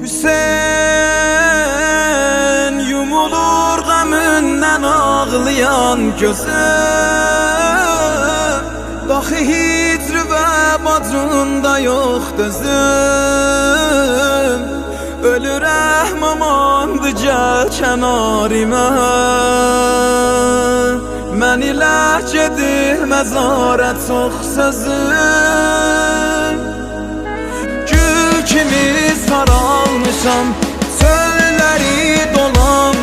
Hüseyin yumulur gamından ağlayan gözüm. Dahi hicr ve bacında yok dözüm. Ölürəm amandı gəl kənarimə. Mən ilə gedir məzarət çox sözüm Çölleri dolan